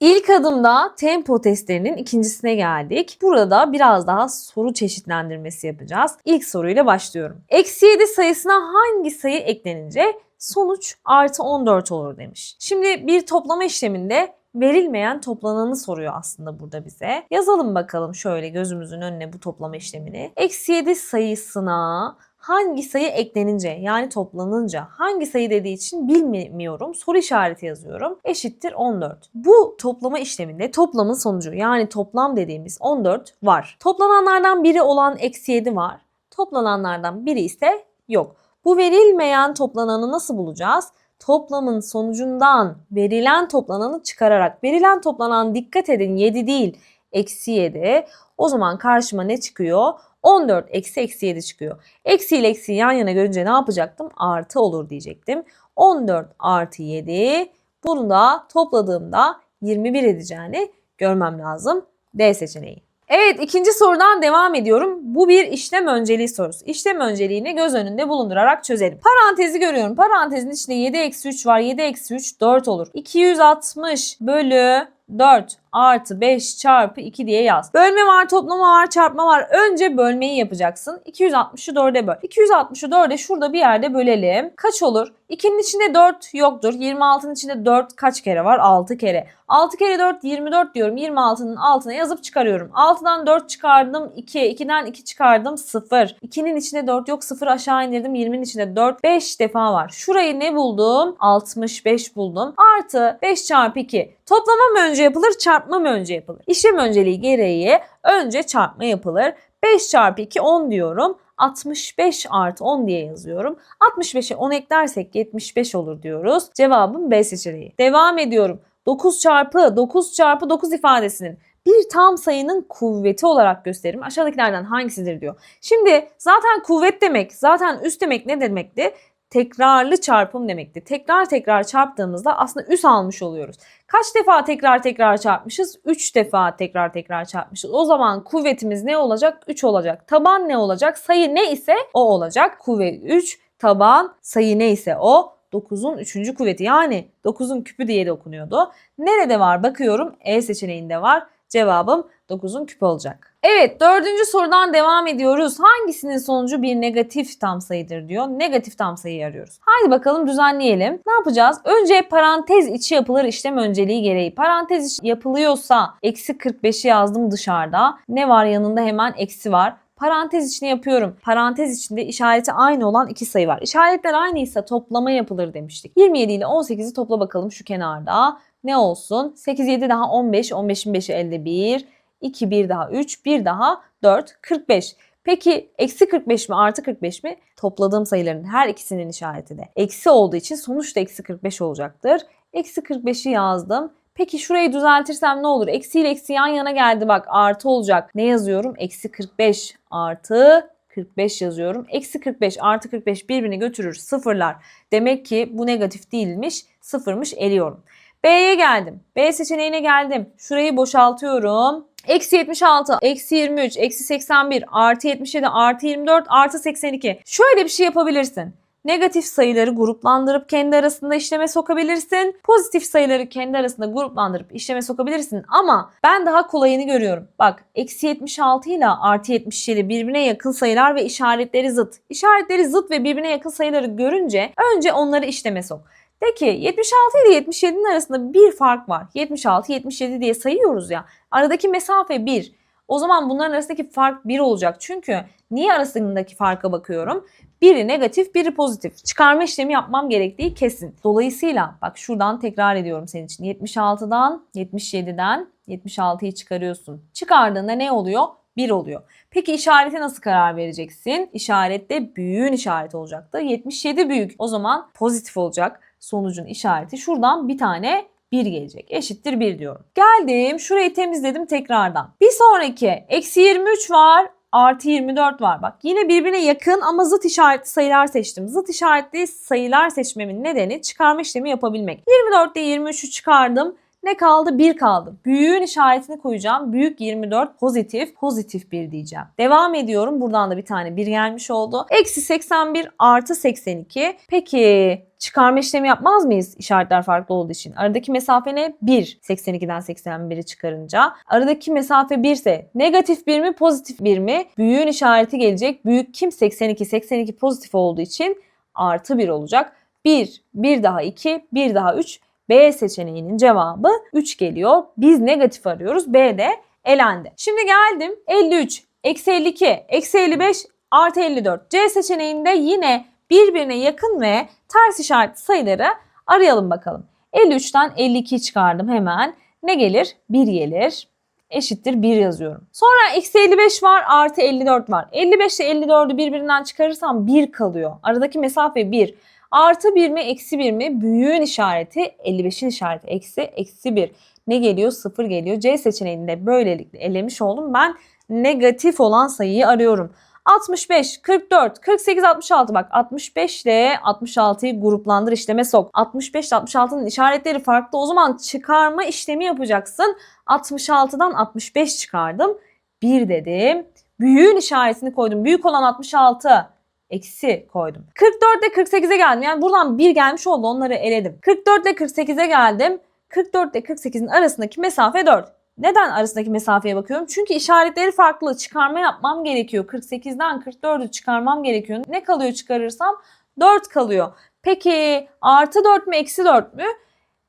İlk adımda tempo testlerinin ikincisine geldik. Burada biraz daha soru çeşitlendirmesi yapacağız. İlk soruyla başlıyorum. Eksi 7 sayısına hangi sayı eklenince sonuç artı 14 olur demiş. Şimdi bir toplama işleminde verilmeyen toplananı soruyor aslında burada bize. Yazalım bakalım şöyle gözümüzün önüne bu toplama işlemini. Eksi 7 sayısına hangi sayı eklenince yani toplanınca hangi sayı dediği için bilmiyorum. Soru işareti yazıyorum. Eşittir 14. Bu toplama işleminde toplamın sonucu yani toplam dediğimiz 14 var. Toplananlardan biri olan eksi 7 var. Toplananlardan biri ise yok. Bu verilmeyen toplananı nasıl bulacağız? Toplamın sonucundan verilen toplananı çıkararak. Verilen toplanan dikkat edin 7 değil eksi 7. O zaman karşıma ne çıkıyor? 14 eksi eksi 7 çıkıyor. Eksi ile eksi yan yana görünce ne yapacaktım? Artı olur diyecektim. 14 artı 7 bunu da topladığımda 21 edeceğini görmem lazım. D seçeneği. Evet ikinci sorudan devam ediyorum. Bu bir işlem önceliği sorusu. İşlem önceliğini göz önünde bulundurarak çözelim. Parantezi görüyorum. Parantezin içinde 7 eksi 3 var. 7 eksi 3 4 olur. 260 bölü 4 artı 5 çarpı 2 diye yaz. Bölme var, toplama var, çarpma var. Önce bölmeyi yapacaksın. 260'ı 4'e böl. 260'ı 4'e şurada bir yerde bölelim. Kaç olur? 2'nin içinde 4 yoktur. 26'nın içinde 4 kaç kere var? 6 kere. 6 kere 4 24 diyorum. 26'nın altına yazıp çıkarıyorum. 6'dan 4 çıkardım 2. 2'den 2 çıkardım 0. 2'nin içinde 4 yok 0 aşağı indirdim. 20'nin içinde 4 5 defa var. Şurayı ne buldum? 65 buldum. Artı 5 çarpı 2. Toplama mı önce yapılır çarpma mı önce yapılır? İşlem önceliği gereği önce çarpma yapılır. 5 çarpı 2 10 diyorum. 65 artı 10 diye yazıyorum. 65'e 10 eklersek 75 olur diyoruz. Cevabım B seçeneği. Devam ediyorum. 9 çarpı 9 çarpı 9 ifadesinin bir tam sayının kuvveti olarak gösteririm. Aşağıdakilerden hangisidir diyor. Şimdi zaten kuvvet demek, zaten üst demek ne demekti? Tekrarlı çarpım demekti. Tekrar tekrar çarptığımızda aslında üs almış oluyoruz. Kaç defa tekrar tekrar çarpmışız? 3 defa tekrar tekrar çarpmışız. O zaman kuvvetimiz ne olacak? 3 olacak. Taban ne olacak? Sayı ne ise o olacak. Kuvvet 3, taban sayı ne ise o. 9'un 3. kuvveti yani 9'un küpü diye de okunuyordu. Nerede var bakıyorum E seçeneğinde var. Cevabım 9'un küpü olacak. Evet dördüncü sorudan devam ediyoruz. Hangisinin sonucu bir negatif tam sayıdır diyor. Negatif tam sayıyı arıyoruz. Haydi bakalım düzenleyelim. Ne yapacağız? Önce parantez içi yapılır işlem önceliği gereği. Parantez içi yapılıyorsa eksi 45'i yazdım dışarıda. Ne var yanında hemen eksi var. Parantez içine yapıyorum. Parantez içinde işareti aynı olan iki sayı var. İşaretler aynıysa toplama yapılır demiştik. 27 ile 18'i topla bakalım şu kenarda. Ne olsun? 8, 7 daha 15. 15'in 5'i elde 1. 2, 1 daha 3. 1 daha 4. 45. Peki eksi 45 mi artı 45 mi? Topladığım sayıların her ikisinin işareti de eksi olduğu için sonuç eksi 45 olacaktır. Eksi 45'i yazdım. Peki şurayı düzeltirsem ne olur? Eksi ile eksi yan yana geldi bak artı olacak. Ne yazıyorum? Eksi 45 artı 45 yazıyorum. Eksi 45 artı 45 birbirini götürür sıfırlar. Demek ki bu negatif değilmiş sıfırmış eliyorum. B'ye geldim. B seçeneğine geldim. Şurayı boşaltıyorum. Eksi 76, eksi 23, eksi 81, artı 77, artı 24, artı 82. Şöyle bir şey yapabilirsin. Negatif sayıları gruplandırıp kendi arasında işleme sokabilirsin. Pozitif sayıları kendi arasında gruplandırıp işleme sokabilirsin. Ama ben daha kolayını görüyorum. Bak eksi 76 ile artı 77 birbirine yakın sayılar ve işaretleri zıt. İşaretleri zıt ve birbirine yakın sayıları görünce önce onları işleme sok. De ki 76 ile 77'nin arasında bir fark var. 76, 77 diye sayıyoruz ya. Aradaki mesafe 1. O zaman bunların arasındaki fark 1 olacak. Çünkü niye arasındaki farka bakıyorum? Biri negatif, biri pozitif. Çıkarma işlemi yapmam gerektiği kesin. Dolayısıyla bak şuradan tekrar ediyorum senin için. 76'dan, 77'den 76'yı çıkarıyorsun. Çıkardığında ne oluyor? 1 oluyor. Peki işarete nasıl karar vereceksin? İşarette büyüğün işareti olacaktı. 77 büyük. O zaman pozitif olacak sonucun işareti. Şuradan bir tane 1 gelecek. Eşittir 1 diyorum. Geldim şurayı temizledim tekrardan. Bir sonraki eksi 23 var artı 24 var. Bak yine birbirine yakın ama zıt işaretli sayılar seçtim. Zıt işaretli sayılar seçmemin nedeni çıkarma işlemi yapabilmek. 24'te 23'ü çıkardım. Ne kaldı? 1 kaldı. Büyüğün işaretini koyacağım. Büyük 24 pozitif. Pozitif 1 diyeceğim. Devam ediyorum. Buradan da bir tane 1 gelmiş oldu. Eksi 81 artı 82. Peki çıkarma işlemi yapmaz mıyız işaretler farklı olduğu için? Aradaki mesafe ne? 1. 82'den 81'i çıkarınca. Aradaki mesafe 1 ise negatif 1 mi pozitif 1 mi? Büyüğün işareti gelecek. Büyük kim? 82. 82 pozitif olduğu için artı 1 olacak. 1, 1 daha 2, 1 daha 3. B seçeneğinin cevabı 3 geliyor. Biz negatif arıyoruz. B de elendi. Şimdi geldim 53, eksi 52, eksi 55, artı 54. C seçeneğinde yine birbirine yakın ve ters işaretli sayıları arayalım bakalım. 53'ten 52 çıkardım hemen. Ne gelir? 1 gelir. Eşittir 1 yazıyorum. Sonra eksi 55 var artı 54 var. 55 ile 54'ü birbirinden çıkarırsam 1 kalıyor. Aradaki mesafe 1. Artı 1 mi eksi 1 mi? Büyüğün işareti 55'in işareti eksi eksi 1. Ne geliyor? 0 geliyor. C seçeneğinde böylelikle elemiş oldum. Ben negatif olan sayıyı arıyorum. 65, 44, 48, 66 bak 65 ile 66'yı gruplandır işleme sok. 65 ile 66'nın işaretleri farklı o zaman çıkarma işlemi yapacaksın. 66'dan 65 çıkardım. 1 dedim. Büyüğün işaretini koydum. Büyük olan 66 eksi koydum. 44 ile 48'e geldim. Yani buradan 1 gelmiş oldu onları eledim. 44 ile 48'e geldim. 44 ile 48'in arasındaki mesafe 4. Neden arasındaki mesafeye bakıyorum? Çünkü işaretleri farklı. Çıkarma yapmam gerekiyor. 48'den 44'ü çıkarmam gerekiyor. Ne kalıyor çıkarırsam? 4 kalıyor. Peki artı 4 mü eksi 4 mü?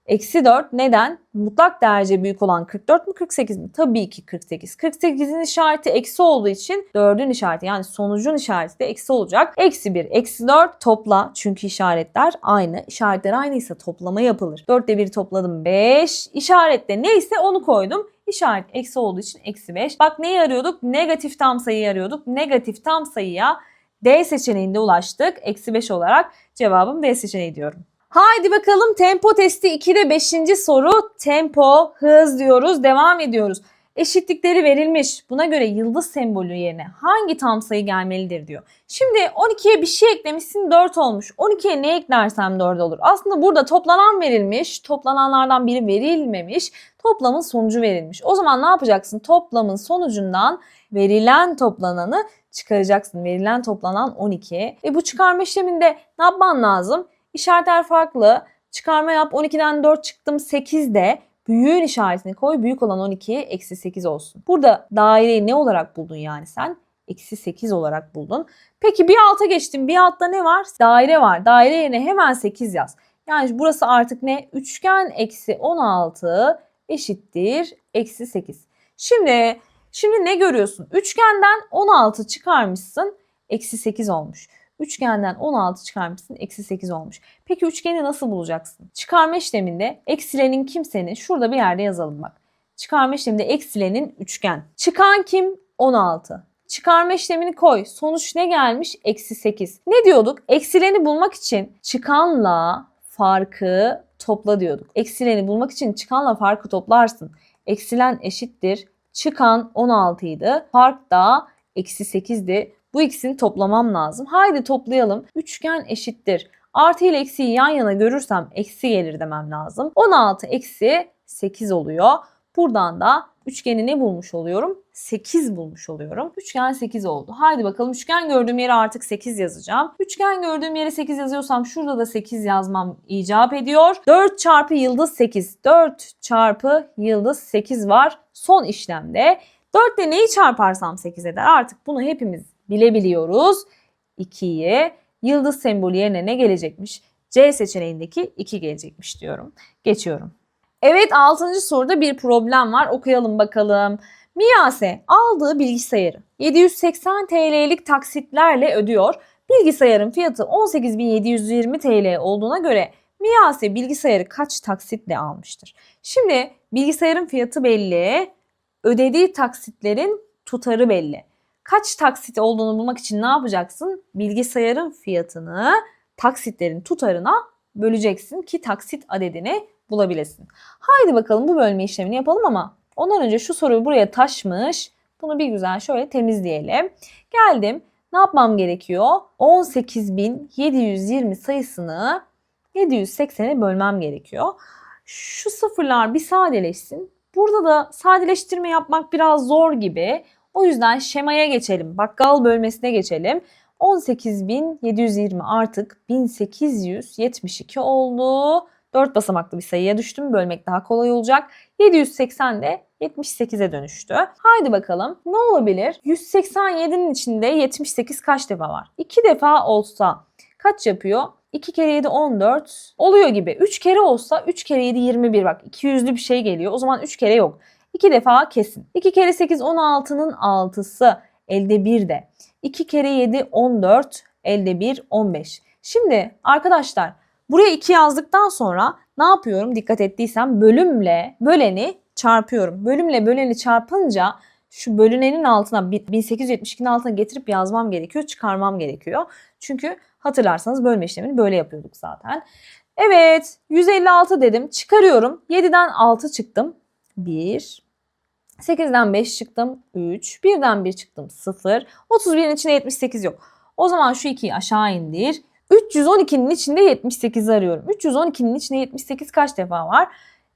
Eksi 4 neden? Mutlak derece büyük olan 44 mü 48 mi? Tabii ki 48. 48'in işareti eksi olduğu için 4'ün işareti yani sonucun işareti de eksi olacak. Eksi 1, eksi 4 topla. Çünkü işaretler aynı. İşaretler aynıysa toplama yapılır. 4 ile 1 topladım 5. İşarette neyse onu koydum. İşaret eksi olduğu için eksi 5. Bak neyi arıyorduk? Negatif tam sayıyı arıyorduk. Negatif tam sayıya D seçeneğinde ulaştık. Eksi 5 olarak cevabım D seçeneği diyorum. Haydi bakalım tempo testi 2'de 5. soru tempo hız diyoruz devam ediyoruz. Eşitlikleri verilmiş. Buna göre yıldız sembolü yerine hangi tam sayı gelmelidir diyor. Şimdi 12'ye bir şey eklemişsin 4 olmuş. 12'ye ne eklersem 4 olur. Aslında burada toplanan verilmiş. Toplananlardan biri verilmemiş. Toplamın sonucu verilmiş. O zaman ne yapacaksın? Toplamın sonucundan verilen toplananı çıkaracaksın. Verilen toplanan 12. E bu çıkarma işleminde ne yapman lazım? İşaretler farklı. Çıkarma yap 12'den 4 çıktım 8 de büyüğün işaretini koy. Büyük olan 12'ye eksi 8 olsun. Burada daireyi ne olarak buldun yani sen? Eksi 8 olarak buldun. Peki bir alta geçtim. Bir altta ne var? Daire var. Daire yerine hemen 8 yaz. Yani burası artık ne? Üçgen eksi 16 eşittir eksi 8. Şimdi şimdi ne görüyorsun? Üçgenden 16 çıkarmışsın. Eksi 8 olmuş. Üçgenden 16 çıkarmışsın. Eksi 8 olmuş. Peki üçgeni nasıl bulacaksın? Çıkarma işleminde eksilenin kimsenin şurada bir yerde yazalım bak. Çıkarma işleminde eksilenin üçgen. Çıkan kim? 16. Çıkarma işlemini koy. Sonuç ne gelmiş? Eksi 8. Ne diyorduk? Eksileni bulmak için çıkanla farkı topla diyorduk. Eksileni bulmak için çıkanla farkı toplarsın. Eksilen eşittir. Çıkan 16 idi. Fark da eksi 8'di. Bu ikisini toplamam lazım. Haydi toplayalım. Üçgen eşittir. Artı ile eksiyi yan yana görürsem eksi gelir demem lazım. 16 eksi 8 oluyor. Buradan da üçgeni ne bulmuş oluyorum? 8 bulmuş oluyorum. Üçgen 8 oldu. Haydi bakalım üçgen gördüğüm yere artık 8 yazacağım. Üçgen gördüğüm yere 8 yazıyorsam şurada da 8 yazmam icap ediyor. 4 çarpı yıldız 8. 4 çarpı yıldız 8 var. Son işlemde 4 ile neyi çarparsam 8 eder. Artık bunu hepimiz bilebiliyoruz. 2'yi yıldız sembolü yerine ne gelecekmiş? C seçeneğindeki 2 gelecekmiş diyorum. Geçiyorum. Evet 6. soruda bir problem var. Okuyalım bakalım. Miyase aldığı bilgisayarı 780 TL'lik taksitlerle ödüyor. Bilgisayarın fiyatı 18.720 TL olduğuna göre Miyase bilgisayarı kaç taksitle almıştır? Şimdi bilgisayarın fiyatı belli, ödediği taksitlerin tutarı belli. Kaç taksit olduğunu bulmak için ne yapacaksın? Bilgisayarın fiyatını taksitlerin tutarına böleceksin ki taksit adedini bulabilesin. Haydi bakalım bu bölme işlemini yapalım ama ondan önce şu soruyu buraya taşmış. Bunu bir güzel şöyle temizleyelim. Geldim. Ne yapmam gerekiyor? 18.720 sayısını 780'e bölmem gerekiyor. Şu sıfırlar bir sadeleşsin. Burada da sadeleştirme yapmak biraz zor gibi. O yüzden şemaya geçelim. Bakkal bölmesine geçelim. 18.720 artık 1872 oldu. 4 basamaklı bir sayıya düştüm. Bölmek daha kolay olacak. 780 de 78'e dönüştü. Haydi bakalım ne olabilir? 187'nin içinde 78 kaç defa var? 2 defa olsa kaç yapıyor? 2 kere 7 14 oluyor gibi. 3 kere olsa 3 kere 7 21 bak 200'lü bir şey geliyor. O zaman 3 kere yok. 2 defa kesin. 2 kere 8 16'nın 6'sı elde 1 de. 2 kere 7 14 elde 1 15. Şimdi arkadaşlar buraya 2 yazdıktan sonra ne yapıyorum? Dikkat ettiysem bölümle böleni çarpıyorum. Bölümle böleni çarpınca şu bölünenin altına 1872'nin altına getirip yazmam gerekiyor, çıkarmam gerekiyor. Çünkü hatırlarsanız bölme işlemini böyle yapıyorduk zaten. Evet 156 dedim çıkarıyorum. 7'den 6 çıktım. 1. 8'den 5 çıktım. 3. 1'den 1 çıktım. 0. 31'in içinde 78 yok. O zaman şu 2'yi aşağı indir. 312'nin içinde 78 arıyorum. 312'nin içinde 78 kaç defa var?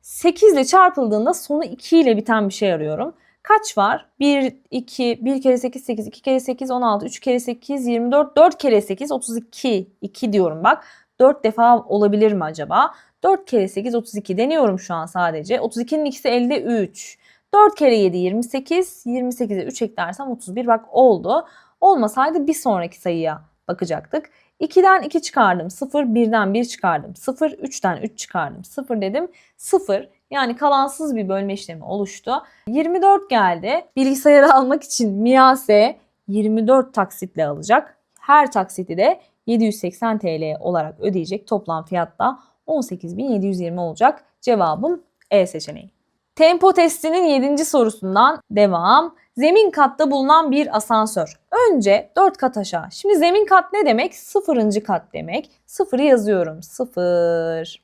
8 ile çarpıldığında sonu 2 ile biten bir şey arıyorum. Kaç var? 1, 2, 1 kere 8, 8, 2 kere 8, 16, 3 kere 8, 24, 4 kere 8, 32. 2 diyorum bak. 4 defa olabilir mi acaba? 4 kere 8, 32 deniyorum şu an sadece. 32'nin ikisi elde 3. 4 kere 7, 28. 28'e 3 eklersem 31 bak oldu. Olmasaydı bir sonraki sayıya bakacaktık. 2'den 2 çıkardım 0, 1'den 1 çıkardım 0, 3'ten 3 çıkardım 0 dedim 0 yani kalansız bir bölme işlemi oluştu. 24 geldi. Bilgisayarı almak için Miyase 24 taksitle alacak. Her taksiti de 780 TL olarak ödeyecek. Toplam fiyatta 18.720 olacak. Cevabım E seçeneği. Tempo testinin 7. sorusundan devam. Zemin katta bulunan bir asansör. Önce 4 kat aşağı. Şimdi zemin kat ne demek? Sıfırıncı kat demek. Sıfırı yazıyorum. Sıfır.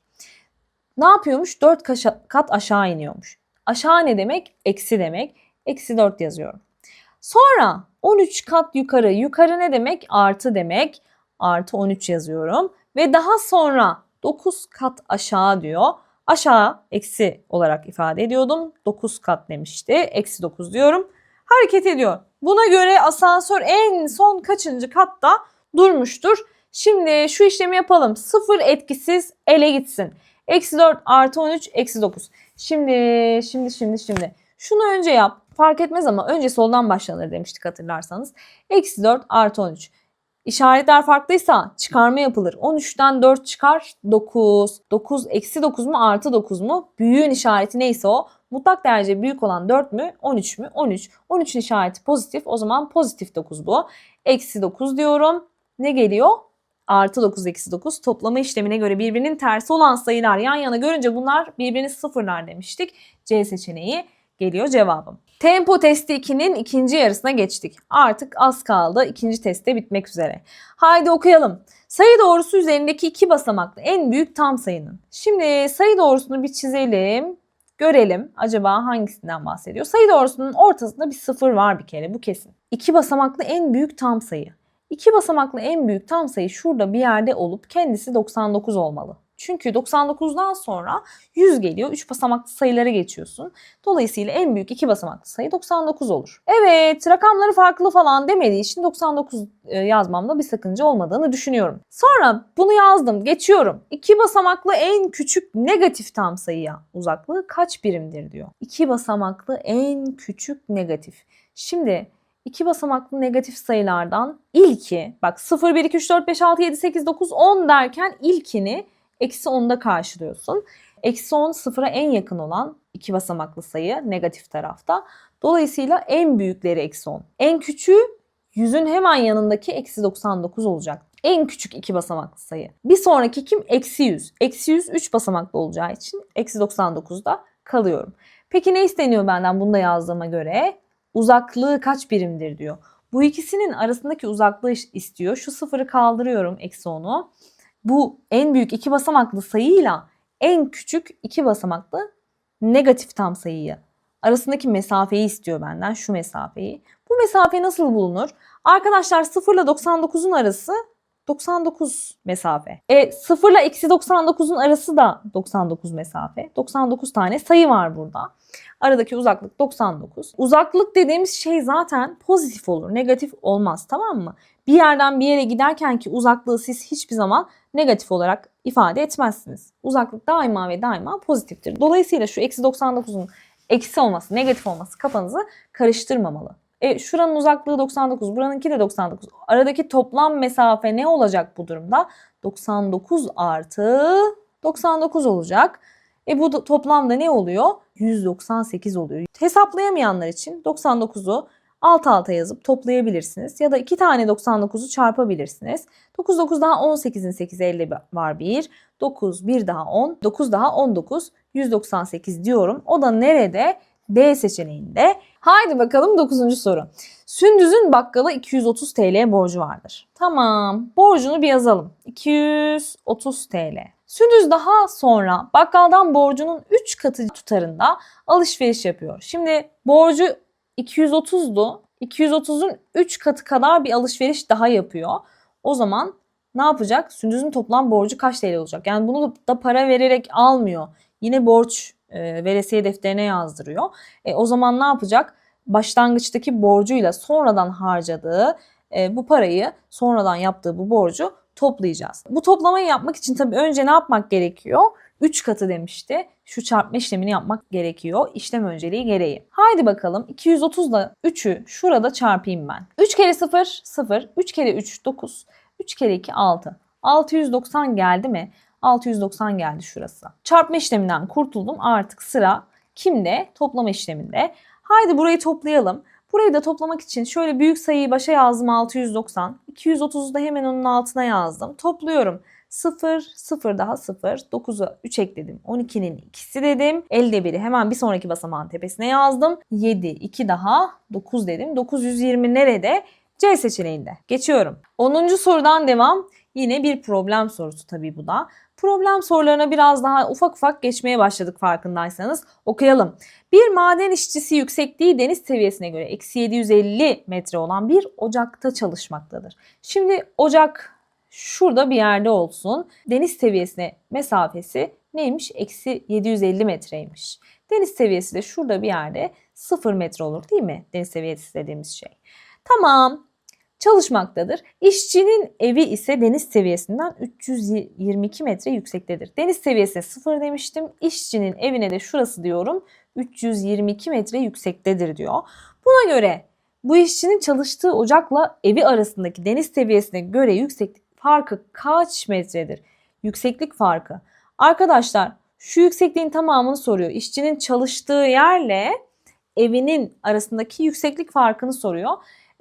Ne yapıyormuş? 4 kat aşağı iniyormuş. Aşağı ne demek? Eksi demek. Eksi 4 yazıyorum. Sonra 13 kat yukarı. Yukarı ne demek? Artı demek. Artı 13 yazıyorum. Ve daha sonra 9 kat aşağı diyor. Aşağı eksi olarak ifade ediyordum. 9 kat demişti. Eksi 9 diyorum. Hareket ediyor. Buna göre asansör en son kaçıncı katta durmuştur? Şimdi şu işlemi yapalım. 0 etkisiz ele gitsin. Eksi 4 artı 13 eksi 9. Şimdi şimdi şimdi şimdi. Şunu önce yap. Fark etmez ama önce soldan başlanır demiştik hatırlarsanız. Eksi 4 artı 13. İşaretler farklıysa çıkarma yapılır. 13'ten 4 çıkar 9. 9 eksi 9 mu artı 9 mu? Büyüğün işareti neyse o. Mutlak derece büyük olan 4 mü 13 mü? 13. 13'ün işareti pozitif o zaman pozitif 9 bu. Eksi 9 diyorum. Ne geliyor? Artı 9 eksi 9 toplama işlemine göre birbirinin tersi olan sayılar yan yana görünce bunlar birbirini sıfırlar demiştik. C seçeneği geliyor cevabım. Tempo testi 2'nin ikinci yarısına geçtik. Artık az kaldı. ikinci testte bitmek üzere. Haydi okuyalım. Sayı doğrusu üzerindeki iki basamaklı en büyük tam sayının. Şimdi sayı doğrusunu bir çizelim. Görelim acaba hangisinden bahsediyor. Sayı doğrusunun ortasında bir sıfır var bir kere bu kesin. İki basamaklı en büyük tam sayı. İki basamaklı en büyük tam sayı şurada bir yerde olup kendisi 99 olmalı. Çünkü 99'dan sonra 100 geliyor. 3 basamaklı sayılara geçiyorsun. Dolayısıyla en büyük 2 basamaklı sayı 99 olur. Evet rakamları farklı falan demediği için 99 e, yazmamda bir sakınca olmadığını düşünüyorum. Sonra bunu yazdım geçiyorum. 2 basamaklı en küçük negatif tam sayıya uzaklığı kaç birimdir diyor. 2 basamaklı en küçük negatif. Şimdi iki basamaklı negatif sayılardan ilki bak 0, 1, 2, 3, 4, 5, 6, 7, 8, 9, 10 derken ilkini eksi 10'da karşılıyorsun. Eksi 10 sıfıra en yakın olan iki basamaklı sayı negatif tarafta. Dolayısıyla en büyükleri eksi 10. En küçüğü yüzün hemen yanındaki eksi 99 olacak. En küçük iki basamaklı sayı. Bir sonraki kim? Eksi 100. Eksi 100 3 basamaklı olacağı için eksi 99'da kalıyorum. Peki ne isteniyor benden bunda yazdığıma göre? Uzaklığı kaç birimdir diyor. Bu ikisinin arasındaki uzaklığı istiyor. Şu sıfırı kaldırıyorum eksi 10'u bu en büyük iki basamaklı sayıyla en küçük iki basamaklı negatif tam sayıyı arasındaki mesafeyi istiyor benden şu mesafeyi. Bu mesafe nasıl bulunur? Arkadaşlar 0 ile 99'un arası 99 mesafe. E 0 ile eksi 99'un arası da 99 mesafe. 99 tane sayı var burada. Aradaki uzaklık 99. Uzaklık dediğimiz şey zaten pozitif olur, negatif olmaz tamam mı? Bir yerden bir yere giderken ki uzaklığı siz hiçbir zaman negatif olarak ifade etmezsiniz. Uzaklık daima ve daima pozitiftir. Dolayısıyla şu eksi 99'un eksi olması, negatif olması kafanızı karıştırmamalı. E, şuranın uzaklığı 99, buranınki de 99. Aradaki toplam mesafe ne olacak bu durumda? 99 artı 99 olacak. E bu da toplamda ne oluyor? 198 oluyor. Hesaplayamayanlar için 99'u alt alta yazıp toplayabilirsiniz. Ya da iki tane 99'u çarpabilirsiniz. 9 9 daha 18'in 8'i 50 var 1. 9 1 daha 10. 9 daha 19. 198 diyorum. O da nerede? D seçeneğinde. Haydi bakalım 9. soru. Sündüz'ün bakkala 230 TL borcu vardır. Tamam. Borcunu bir yazalım. 230 TL. Sündüz daha sonra bakkaldan borcunun 3 katı tutarında alışveriş yapıyor. Şimdi borcu 230'du. 230'un 3 katı kadar bir alışveriş daha yapıyor. O zaman ne yapacak? Sündüz'ün toplam borcu kaç TL olacak? Yani bunu da para vererek almıyor. Yine borç e, veresiye defterine yazdırıyor. E, o zaman ne yapacak? Başlangıçtaki borcuyla sonradan harcadığı e, bu parayı, sonradan yaptığı bu borcu toplayacağız. Bu toplamayı yapmak için tabii önce ne yapmak gerekiyor? 3 katı demişti. Şu çarpma işlemini yapmak gerekiyor. İşlem önceliği gereği. Haydi bakalım 230 ile 3'ü şurada çarpayım ben. 3 kere 0 0, 3 kere 3 9, 3 kere 2 6. 690 geldi mi? 690 geldi şurası. Çarpma işleminden kurtuldum. Artık sıra kimde? Toplama işleminde. Haydi burayı toplayalım. Burayı da toplamak için şöyle büyük sayıyı başa yazdım 690. 230'u da hemen onun altına yazdım. Topluyorum. 0, 0 daha 0. 9'a 3 ekledim. 12'nin ikisi dedim. Elde biri hemen bir sonraki basamağın tepesine yazdım. 7, 2 daha 9 dedim. 920 nerede? C seçeneğinde. Geçiyorum. 10. sorudan devam. Yine bir problem sorusu tabii bu da. Problem sorularına biraz daha ufak ufak geçmeye başladık farkındaysanız. Okuyalım. Bir maden işçisi yüksekliği deniz seviyesine göre eksi 750 metre olan bir ocakta çalışmaktadır. Şimdi ocak şurada bir yerde olsun. Deniz seviyesine mesafesi neymiş? Eksi 750 metreymiş. Deniz seviyesi de şurada bir yerde 0 metre olur değil mi? Deniz seviyesi dediğimiz şey. Tamam çalışmaktadır. İşçinin evi ise deniz seviyesinden 322 metre yüksektedir. Deniz seviyesi 0 demiştim. İşçinin evine de şurası diyorum 322 metre yüksektedir diyor. Buna göre bu işçinin çalıştığı ocakla evi arasındaki deniz seviyesine göre yükseklik farkı kaç metredir? Yükseklik farkı. Arkadaşlar şu yüksekliğin tamamını soruyor. İşçinin çalıştığı yerle evinin arasındaki yükseklik farkını soruyor.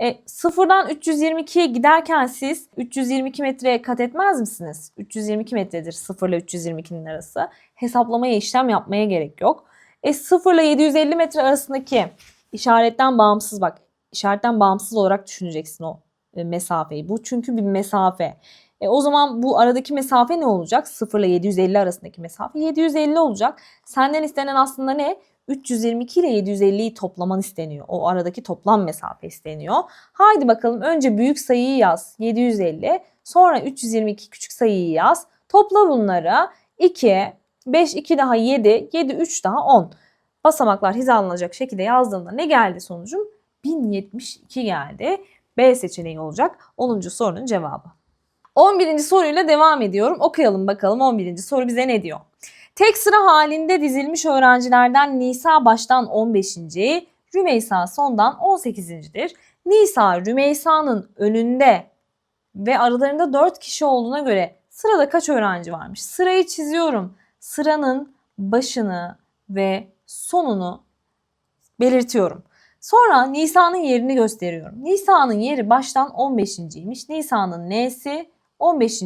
E, sıfırdan 322'ye giderken siz 322 metreye kat etmez misiniz? 322 metredir 0 ile 322'nin arası. Hesaplamaya işlem yapmaya gerek yok. E 0 ile 750 metre arasındaki işaretten bağımsız bak. işaretten bağımsız olarak düşüneceksin o mesafeyi. Bu çünkü bir mesafe. E, o zaman bu aradaki mesafe ne olacak? 0 ile 750 arasındaki mesafe 750 olacak. Senden istenen aslında ne? 322 ile 750'yi toplaman isteniyor. O aradaki toplam mesafe isteniyor. Haydi bakalım önce büyük sayıyı yaz 750. Sonra 322 küçük sayıyı yaz. Topla bunları 2, 5, 2 daha 7, 7, 3 daha 10. Basamaklar hizalanacak şekilde yazdığımda ne geldi sonucum? 1072 geldi. B seçeneği olacak 10. sorunun cevabı. 11. soruyla devam ediyorum. Okuyalım bakalım 11. soru bize ne diyor? Tek sıra halinde dizilmiş öğrencilerden Nisa baştan 15. Rümeysa sondan 18.dir. Nisa Rümeysa'nın önünde ve aralarında 4 kişi olduğuna göre sırada kaç öğrenci varmış? Sırayı çiziyorum. Sıranın başını ve sonunu belirtiyorum. Sonra Nisa'nın yerini gösteriyorum. Nisa'nın yeri baştan 15.ymiş. Nisa'nın N'si 15.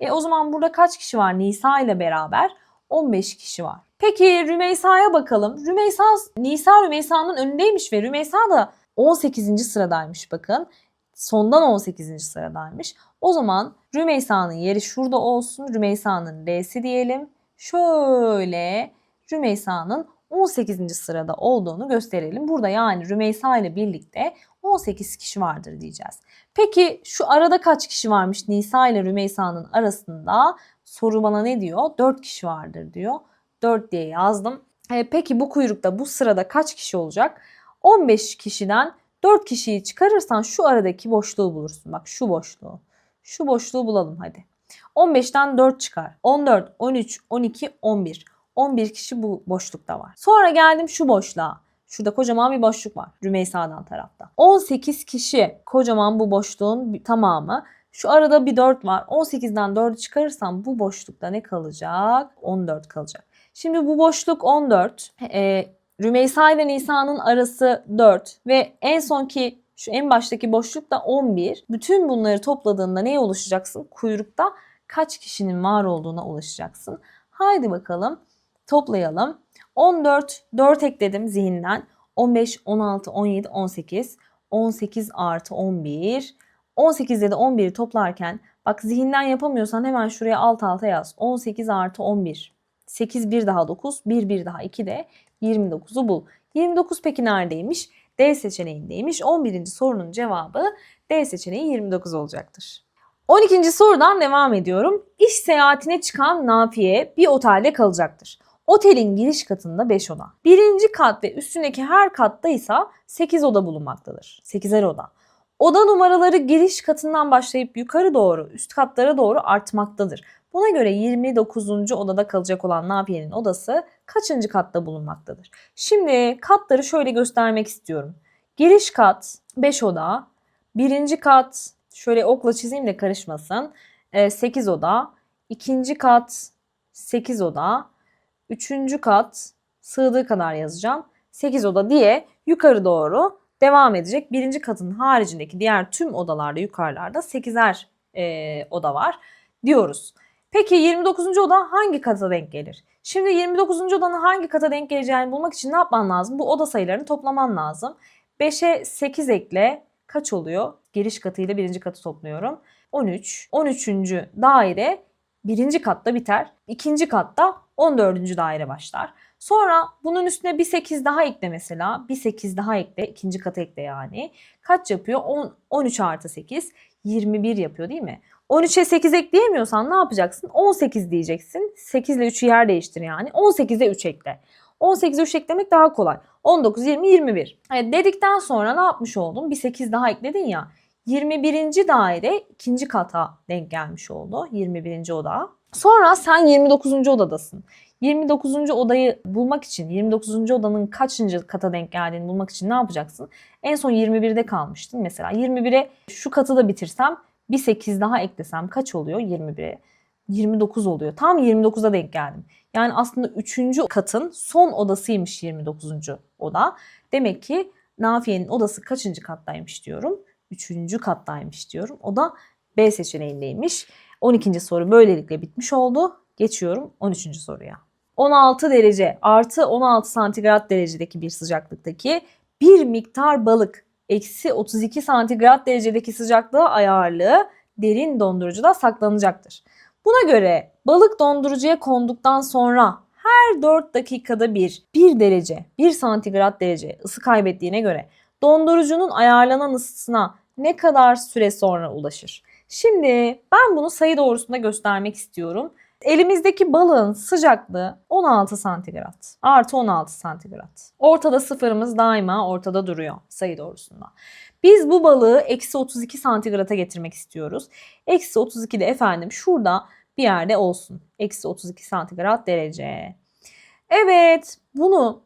E o zaman burada kaç kişi var Nisa ile beraber? 15 kişi var. Peki Rümeysa'ya bakalım. Rümeysa, Nisa Rümeysa'nın önündeymiş ve Rümeysa da 18. sıradaymış bakın. Sondan 18. sıradaymış. O zaman Rümeysa'nın yeri şurada olsun. Rümeysa'nın D'si diyelim. Şöyle Rümeysa'nın 18. sırada olduğunu gösterelim. Burada yani Rümeysa ile birlikte 18 kişi vardır diyeceğiz. Peki şu arada kaç kişi varmış Nisa ile Rümeysa'nın arasında? Soru bana ne diyor? 4 kişi vardır diyor. 4 diye yazdım. E, peki bu kuyrukta bu sırada kaç kişi olacak? 15 kişiden 4 kişiyi çıkarırsan şu aradaki boşluğu bulursun. Bak şu boşluğu. Şu boşluğu bulalım hadi. 15'ten 4 çıkar. 14, 13, 12, 11. 11 kişi bu boşlukta var. Sonra geldim şu boşluğa. Şurada kocaman bir boşluk var Rümeysa'dan tarafta. 18 kişi kocaman bu boşluğun tamamı. Şu arada bir 4 var. 18'den 4'ü çıkarırsam bu boşlukta ne kalacak? 14 kalacak. Şimdi bu boşluk 14. Ee, Rümeysa ile Nisa'nın arası 4 ve en sonki şu en baştaki boşluk da 11. Bütün bunları topladığında neye ulaşacaksın? Kuyrukta kaç kişinin var olduğuna ulaşacaksın. Haydi bakalım toplayalım. 14, 4 ekledim zihinden. 15, 16, 17, 18. 18 artı 11. 18 ile de 11'i toplarken bak zihinden yapamıyorsan hemen şuraya alt alta yaz. 18 artı 11. 8 bir daha 9, 1 bir daha 2 de 29'u bul. 29 peki neredeymiş? D seçeneğindeymiş. 11. sorunun cevabı D seçeneği 29 olacaktır. 12. sorudan devam ediyorum. İş seyahatine çıkan Nafiye bir otelde kalacaktır. Otelin giriş katında 5 oda. Birinci kat ve üstündeki her katta ise 8 oda bulunmaktadır. 8'er oda. Oda numaraları giriş katından başlayıp yukarı doğru, üst katlara doğru artmaktadır. Buna göre 29. odada kalacak olan Nafiye'nin odası kaçıncı katta bulunmaktadır? Şimdi katları şöyle göstermek istiyorum. Giriş kat 5 oda, birinci kat şöyle okla çizeyim de karışmasın. 8 oda, ikinci kat 8 oda, üçüncü kat sığdığı kadar yazacağım. 8 oda diye yukarı doğru devam edecek. Birinci katın haricindeki diğer tüm odalarda yukarılarda 8'er e, oda var diyoruz. Peki 29. oda hangi kata denk gelir? Şimdi 29. odanın hangi kata denk geleceğini bulmak için ne yapman lazım? Bu oda sayılarını toplaman lazım. 5'e 8 ekle kaç oluyor? Giriş katıyla birinci katı topluyorum. 13. 13. daire birinci katta biter. İkinci katta 14. daire başlar. Sonra bunun üstüne bir 8 daha ekle mesela. Bir 8 daha ekle. ikinci kata ekle yani. Kaç yapıyor? 10, 13 artı 8. 21 yapıyor değil mi? 13'e 8 ekleyemiyorsan ne yapacaksın? 18 diyeceksin. 8 ile 3'ü yer değiştir yani. 18'e 3 ekle. 18'e 3 eklemek daha kolay. 19, 20, 21. Evet, dedikten sonra ne yapmış oldun? Bir 8 daha ekledin ya. 21. daire ikinci kata denk gelmiş oldu. 21. oda. Sonra sen 29. odadasın. 29. odayı bulmak için 29. odanın kaçıncı kata denk geldiğini bulmak için ne yapacaksın? En son 21'de kalmıştın mesela. 21'e şu katı da bitirsem bir 8 daha eklesem kaç oluyor 21'e? 29 oluyor. Tam 29'a denk geldim. Yani aslında 3. katın son odasıymış 29. oda. Demek ki Nafiye'nin odası kaçıncı kattaymış diyorum. 3. kattaymış diyorum. O da B seçeneğindeymiş. 12. soru böylelikle bitmiş oldu. Geçiyorum 13. soruya. 16 derece artı 16 santigrat derecedeki bir sıcaklıktaki bir miktar balık eksi 32 santigrat derecedeki sıcaklığa ayarlı derin dondurucuda saklanacaktır. Buna göre balık dondurucuya konduktan sonra her 4 dakikada bir 1 derece 1 santigrat derece ısı kaybettiğine göre dondurucunun ayarlanan ısısına ne kadar süre sonra ulaşır? Şimdi ben bunu sayı doğrusunda göstermek istiyorum. Elimizdeki balığın sıcaklığı 16 santigrat. Artı 16 santigrat. Ortada sıfırımız daima ortada duruyor sayı doğrusunda. Biz bu balığı eksi 32 santigrata getirmek istiyoruz. Eksi 32 de efendim şurada bir yerde olsun. Eksi 32 santigrat derece. Evet bunu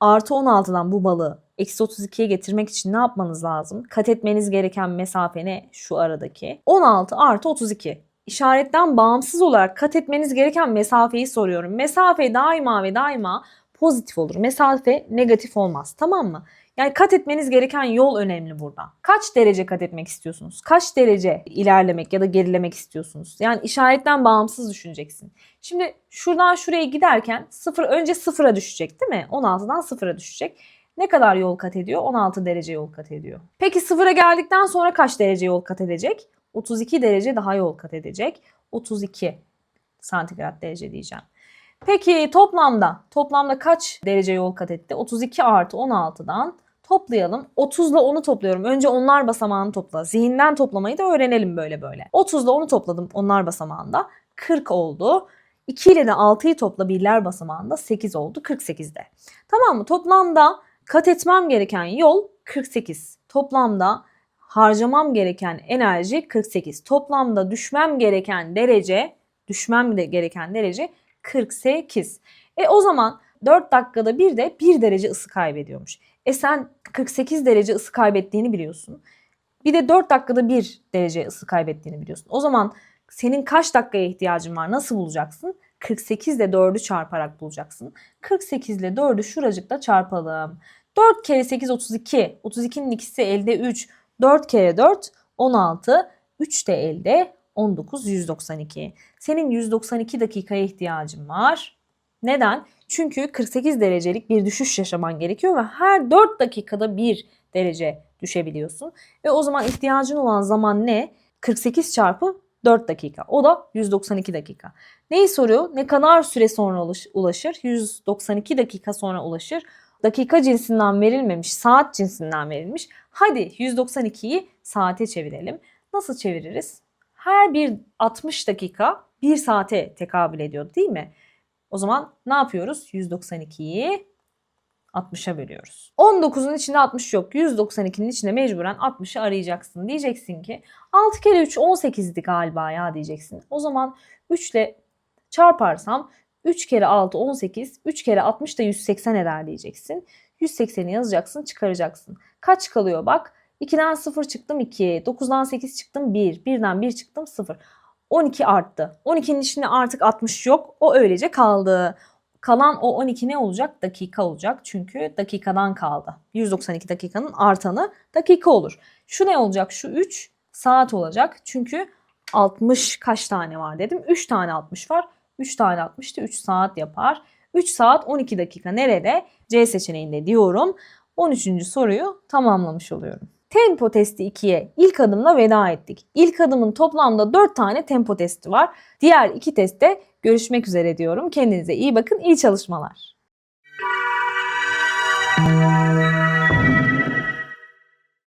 artı 16'dan bu balığı eksi 32'ye getirmek için ne yapmanız lazım? Kat etmeniz gereken mesafe ne? Şu aradaki. 16 artı 32 işaretten bağımsız olarak kat etmeniz gereken mesafeyi soruyorum. Mesafe daima ve daima pozitif olur. Mesafe negatif olmaz. Tamam mı? Yani kat etmeniz gereken yol önemli burada. Kaç derece kat etmek istiyorsunuz? Kaç derece ilerlemek ya da gerilemek istiyorsunuz? Yani işaretten bağımsız düşüneceksin. Şimdi şuradan şuraya giderken sıfır önce sıfıra düşecek değil mi? 16'dan sıfıra düşecek. Ne kadar yol kat ediyor? 16 derece yol kat ediyor. Peki sıfıra geldikten sonra kaç derece yol kat edecek? 32 derece daha yol kat edecek. 32 santigrat derece diyeceğim. Peki toplamda, toplamda kaç derece yol kat etti? 32 artı 16'dan toplayalım. 30 ile 10'u topluyorum. Önce onlar basamağını topla. Zihinden toplamayı da öğrenelim böyle böyle. 30 ile 10'u topladım onlar basamağında. 40 oldu. 2 ile de 6'yı topla birler basamağında 8 oldu 48'de. Tamam mı? Toplamda kat etmem gereken yol 48. Toplamda harcamam gereken enerji 48. Toplamda düşmem gereken derece, düşmem de gereken derece 48. E o zaman 4 dakikada bir de 1 derece ısı kaybediyormuş. E sen 48 derece ısı kaybettiğini biliyorsun. Bir de 4 dakikada 1 derece ısı kaybettiğini biliyorsun. O zaman senin kaç dakikaya ihtiyacın var? Nasıl bulacaksın? 48 ile 4'ü çarparak bulacaksın. 48 ile 4'ü şuracıkta çarpalım. 4 kere 8 32. 32'nin ikisi elde 3. 4 kere 4 16. 3 de elde 19 192. Senin 192 dakikaya ihtiyacın var. Neden? Çünkü 48 derecelik bir düşüş yaşaman gerekiyor ve her 4 dakikada bir derece düşebiliyorsun. Ve o zaman ihtiyacın olan zaman ne? 48 çarpı 4 dakika. O da 192 dakika. Neyi soruyor? Ne kadar süre sonra ulaş- ulaşır? 192 dakika sonra ulaşır. Dakika cinsinden verilmemiş, saat cinsinden verilmiş. Hadi 192'yi saate çevirelim. Nasıl çeviririz? Her bir 60 dakika 1 saate tekabül ediyor değil mi? O zaman ne yapıyoruz? 192'yi 60'a bölüyoruz. 19'un içinde 60 yok. 192'nin içinde mecburen 60'ı arayacaksın. Diyeceksin ki 6 kere 3 18'di galiba ya diyeceksin. O zaman 3 ile çarparsam 3 kere 6 18, 3 kere 60 da 180 eder diyeceksin. 180'i yazacaksın, çıkaracaksın. Kaç kalıyor bak? 2'den 0 çıktım 2, 9'dan 8 çıktım 1, 1'den 1 çıktım 0. 12 arttı. 12'nin içinde artık 60 yok. O öylece kaldı. Kalan o 12 ne olacak? Dakika olacak. Çünkü dakikadan kaldı. 192 dakikanın artanı dakika olur. Şu ne olacak? Şu 3 saat olacak. Çünkü 60 kaç tane var dedim. 3 tane 60 var. 3 tane 60 da 3 saat yapar. 3 saat 12 dakika nerede? C seçeneğinde diyorum. 13. soruyu tamamlamış oluyorum. Tempo testi 2'ye ilk adımla veda ettik. İlk adımın toplamda 4 tane tempo testi var. Diğer iki testte görüşmek üzere diyorum. Kendinize iyi bakın, iyi çalışmalar.